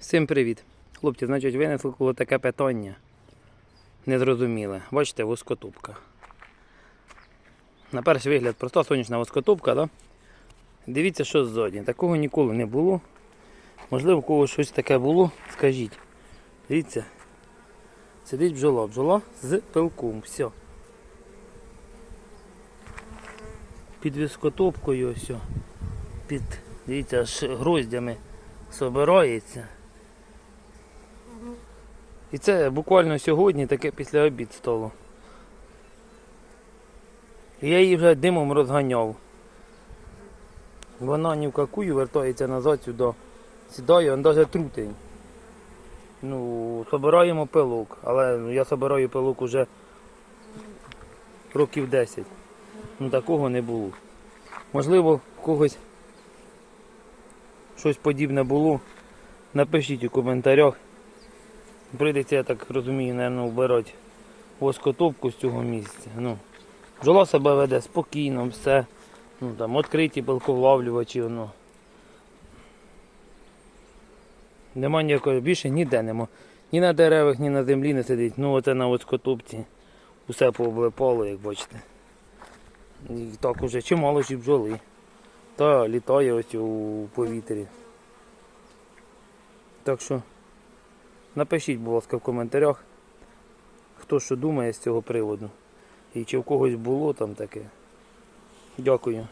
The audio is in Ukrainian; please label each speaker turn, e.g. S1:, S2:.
S1: Всім привіт. Хлопці, значить, винесли таке питання. Незрозуміле. Бачите, воскотубка. На перший вигляд проста сонячна воскотубка, да? Дивіться, що ззаді. Такого ніколи не було. Можливо, у когось щось таке було, скажіть. Дивіться. Сидить бджола, бджола з пилком. Все. Під вискотопкою ось. Під, дивіться, аж гроздями собирається. І це буквально сьогодні таке після обід стало. І я її вже димом розганяв. Вона ні в какую вертається назад сюди. Сідає, він навіть трутень. Ну, собираємо пилок, але я собираю пилок уже років 10. Ну такого не було. Можливо, в когось щось подібне було. Напишіть у коментарях. Прийдеться, я так розумію, напевно, вбирати воскотопку з цього місця. Ну, бджола себе веде спокійно, все. Ну, там, відкриті пилковлавлювачі, ну. Нема ніякого, більше ніде нема. Ні на деревах, ні на землі не сидить. Ну оце на воскотопці. Усе пооблипало, як бачите. І так уже чимало ж і бджоли. Та літає ось у повітрі. Так що напишіть, будь ласка, в коментарях, хто що думає з цього приводу. І чи в когось було там таке. Дякую.